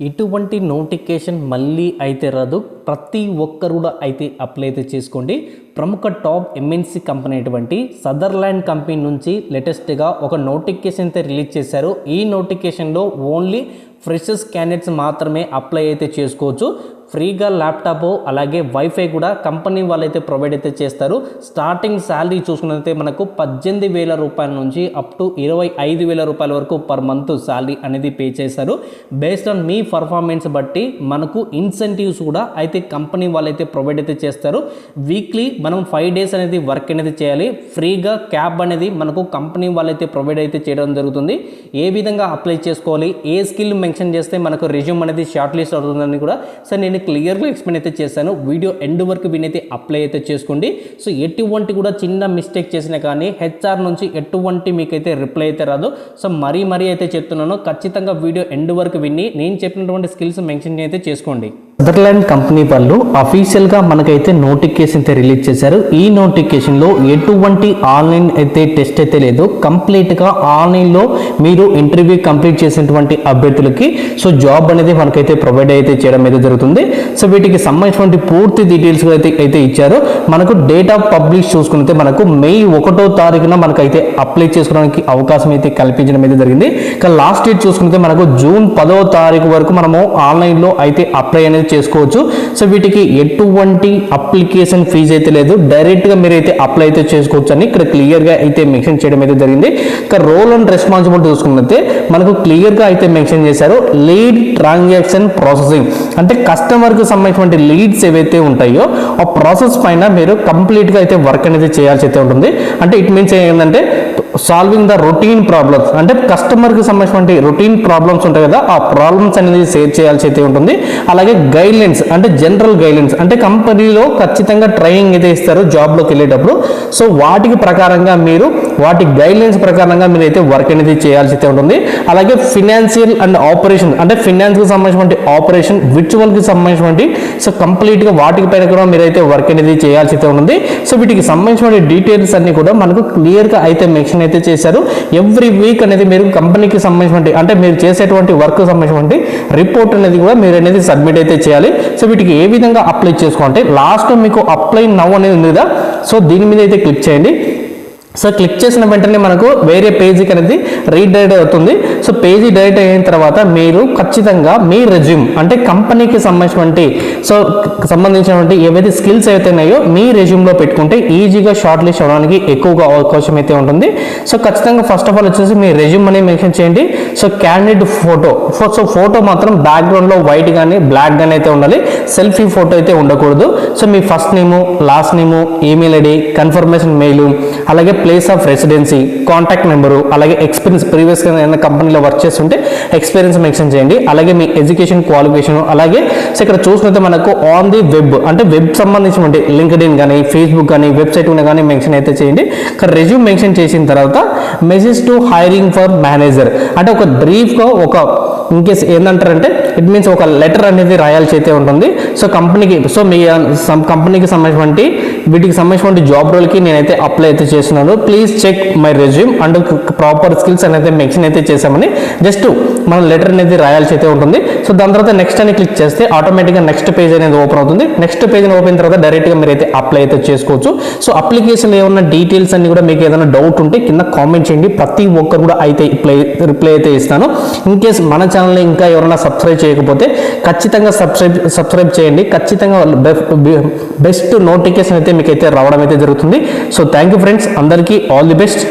ఇటువంటి నోటిఫికేషన్ మళ్ళీ అయితే రాదు. ప్రతి ఒక్కరు కూడా అయితే అప్లై అయితే చేసుకోండి. ప్రముఖ టాప్ ఎంఎన్సీ కంపెనీ అయినటువంటి సదర్లాండ్ కంపెనీ నుంచి లేటెస్ట్గా ఒక నోటిఫికేషన్ అయితే రిలీజ్ చేశారు. ఈ నోటిఫికేషన్లో ఓన్లీ ఫ్రెషర్స్ క్యాండిడేట్స్ మాత్రమే అప్లై అయితే చేసుకోవచ్చు. ఫ్రీగా ల్యాప్టాప్ అలాగే వైఫై కూడా కంపెనీ వాళ్ళైతే ప్రొవైడ్ అయితే చేస్తారు. స్టార్టింగ్ శాలరీ చూసుకున్నైతే మనకు పద్దెనిమిది వేల రూపాయల నుంచి అప్ టు ఇరవై ఐదు వేల రూపాయల వరకు పర్ మంత్ శాలరీ అనేది పే చేస్తారు బేస్డ్ ఆన్ మీ పర్ఫార్మెన్స్ బట్టి మనకు ఇన్సెంటివ్స్ కూడా అయితే కంపెనీ వాళ్ళైతే ప్రొవైడ్ అయితే చేస్తారు. వీక్లీ మనం ఫైవ్ డేస్ అనేది వర్క్ అనేది చేయాలి. ఫ్రీగా క్యాబ్ అనేది మనకు కంపెనీ వాళ్ళైతే ప్రొవైడ్ అయితే చేయడం జరుగుతుంది. ఏ విధంగా అప్లై చేసుకోవాలి? ఏ స్కిల్ మెన్షన్ చేస్తే మనకు రెజ్యూమ్ అనేది షార్ట్ లిస్ట్ అవుతుందని కూడా సరే నేను క్లియర్గా ఎక్స్ప్లెయిన్ అయితే చేశాను. వీడియో ఎండ్ వరకు వినైతే అప్లై అయితే చేసుకోండి. సో ఎటువంటి కూడా చిన్న మిస్టేక్ చేసినా కానీ హెచ్ఆర్ నుంచి ఎటువంటి మీకైతే రిప్లై అయితే రాదు. సో మరీ మరీ అయితే చెప్తున్నాను. ఖచ్చితంగా వీడియో ఎండ్ వరకు విని నేను చెప్పినటువంటి స్కిల్స్ మెన్షన్ అయితే చేసుకోండి. సదర్లాండ్ కంపెనీ వాళ్ళు అఫీషియల్గా మనకైతే నోటిఫికేషన్ అయితే రిలీజ్ చేశారు. ఈ నోటిఫికేషన్లో ఎటువంటి ఆన్లైన్ అయితే టెస్ట్ అయితే లేదు. కంప్లీట్గా ఆన్లైన్లో మీరు ఇంటర్వ్యూ కంప్లీట్ చేసినటువంటి అభ్యర్థులకి సో జాబ్ అనేది మనకైతే ప్రొవైడ్ అయితే చేయడం అయితే జరుగుతుంది. సో వీటికి సంబంధించినటువంటి పూర్తి డీటెయిల్స్ అయితే అయితే ఇచ్చారు. మనకు డేట్ ఆఫ్ పబ్లిష్ చూసుకుంటే మనకు మే ఒకటో తారీఖున మనకైతే అప్లై చేసుకోవడానికి అవకాశం అయితే కల్పించడం అయితే జరిగింది. కానీ లాస్ట్ డేట్ చూసుకుంటే మనకు జూన్ పదో తారీఖు వరకు మనము ఆన్లైన్లో అయితే అప్లై అనేది చేసుకోవచ్చు. సో వీటికి ఎటువంటి అప్లికేషన్ ఫీజు అయితే లేదు. డైరెక్ట్గా మీరు అయితే అప్లై అయితే చేసుకోవచ్చు అని ఇక్కడ క్లియర్గా అయితే మెన్షన్ చేయడం అయితే జరిగింది. ఇక రోల్ అండ్ రెస్పాన్సిబిలిటీ చూసుకున్నట్టు మనకు క్లియర్గా అయితే మెన్షన్ చేశారు. లీడ్ ట్రాన్సాక్షన్ ప్రాసెసింగ్ అంటే కస్టమర్కి సంబంధించినటువంటి లీడ్స్ ఏవైతే ఉంటాయో ఆ ప్రాసెస్ పైన మీరు కంప్లీట్గా అయితే వర్క్ అనేది చేయాల్సి అయితే ఉంటుంది. అంటే ఇట్ మీన్స్ ఏంటంటే సాల్వింగ్ ద రొటీన్ ప్రాబ్లమ్స్ అంటే కస్టమర్కి సంబంధించినటువంటి రొటీన్ ప్రాబ్లమ్స్ ఉంటాయి కదా ఆ ప్రాబ్లమ్స్ అనేది సేవ్ చేయాల్సి అయితే ఉంటుంది. అలాగే గైడ్లైన్స్ అంటే జనరల్ గైడ్లైన్స్ అంటే కంపెనీలో ఖచ్చితంగా ట్రైనింగ్ అయితే ఇస్తారు జాబ్లోకి వెళ్ళేటప్పుడు. సో వాటికి ప్రకారంగా మీరు వాటి గైడ్లైన్స్ ప్రకారంగా మీరు అయితే వర్క్ అనేది చేయాల్సి అయితే ఉంటుంది. అలాగే ఫినాన్షియల్ అండ్ ఆపరేషన్ అంటే ఫినాన్స్కి సంబంధించినటువంటి ఆపరేషన్ విర్చువల్కి సంబంధించినటువంటి సో కంప్లీట్గా వాటికి పైన కూడా మీరు అయితే వర్క్ అనేది చేయాల్సి అయితే ఉంటుంది. సో వీటికి సంబంధించిన డీటెయిల్స్ అన్ని కూడా మనకు క్లియర్గా అయితే మెన్షన్ అయితే చేశారు. ఎవ్రీ వీక్ అనేది మీరు కంపెనీకి సంబంధించినటువంటి అంటే మీరు చేసేటువంటి వర్క్ సంబంధించినటువంటి రిపోర్ట్ అనేది కూడా మీరు అనేది సబ్మిట్ అయితే చేయాలి. సో వీటికి ఏ విధంగా అప్లై చేసుకోవాలంటే లాస్ట్ మీకు అప్లై నవ్ అనేది ఉంది కదా. సో దీని మీద అయితే క్లిక్ చేయండి. సో క్లిక్ చేసిన వెంటనే మనకు వేరే పేజీకి అనేది రీడైరెక్ట్ అవుతుంది. సో పేజీ డైరెక్ట్ అయిన తర్వాత మీరు ఖచ్చితంగా మీ రెజ్యూమ్ అంటే కంపెనీకి సంబంధించినటువంటి సో సంబంధించినటువంటి ఏవైతే స్కిల్స్ అయితే ఉన్నాయో మీ రెజ్యూమ్లో పెట్టుకుంటే ఈజీగా షార్ట్ లిస్ట్ అవడానికి ఎక్కువగా అవకాశం అయితే ఉంటుంది. సో ఖచ్చితంగా ఫస్ట్ ఆఫ్ ఆల్ వచ్చేసి మీ రెజ్యూమ్ అనేది మెన్షన్ చేయండి. So candidate photo so photo మాత్రం బ్యాక్గ్రౌండ్లో వైట్ కానీ బ్లాక్ కానీ అయితే ఉండాలి. సెల్ఫీ ఫోటో అయితే ఉండకూడదు. సో మీ first name last name email ID confirmation mail అలాగే place of residency contact number అలాగే ఎక్స్పీరియన్స్ ప్రీవియస్గా ఏదైనా కంపెనీలో వర్క్ చేస్తుంటే ఎక్స్పీరియన్స్ మెన్షన్ చేయండి. అలాగే మీ ఎడ్యుకేషన్ క్వాలిఫికేషన్ అలాగే సో ఇక్కడ చూసినట్టే మనకు ఆన్ ది వెబ్ అంటే వెబ్ సంబంధించినటువంటి లింక్డ్ ఇన్ కానీ ఫేస్బుక్ కానీ వెబ్సైట్ కానీ మెన్షన్ అయితే చేయండి. ఇక్కడ రెజ్యూమ్ మెన్షన్ చేసిన తర్వాత message to hiring for manager అంటే ఒక బ్రీఫ్గా ఒక ఇన్ కేస్ ఏంటంటారంటే ఇట్ మీన్స్ ఒక లెటర్ అనేది రాయాల్సి అయితే ఉంటుంది. సో కంపెనీకి సో మీ uh, సమ్ కంపెనీకి సంబంధించినటువంటి వీటికి సంబంధించినటువంటి జాబ్ రోల్కి నేనైతే అప్లై అయితే చేస్తున్నాను. Please check my resume and proper skills అనేది మెన్షన్ అయితే చేసామని జస్ట్ మనం లెటర్ అనేది రాయాల్సి అయితే ఉంటుంది. సో దాని తర్వాత నెక్స్ట్ అని క్లిక్ చేస్తే ఆటోమేటిక్గా నెక్స్ట్ పేజ్ అనేది ఓపెన్ అవుతుంది. నెక్స్ట్ పేజ్ ఓపెన్ తర్వాత డైరెక్ట్గా మీరు అయితే అప్లై అయితే చేసుకోవచ్చు. సో అప్లికేషన్ ఏమన్నా డీటెయిల్స్ అన్ని కూడా మీకు ఏదైనా డౌట్ ఉంటే కింద కామెంట్ చేయండి. ప్రతి ఒక్కరు కూడా అయితే రిప్లై రిప్లై అయితే ఇస్తాను. ఇన్ కేస్ మన ఛానల్ని ఇంకా ఎవరైనా సబ్స్క్రైబ్ చేయకపోతే ఖచ్చితంగా సబ్స్క్రైబ్ సబ్స్క్రైబ్ చేయండి. ఖచ్చితంగా బెస్ట్ నోటిఫికేషన్ అయితే మీకు అయితే రావడం అయితే జరుగుతుంది. సో థ్యాంక్ యూ ఫ్రెండ్స్ అందరికీ ఆల్ ది బెస్ట్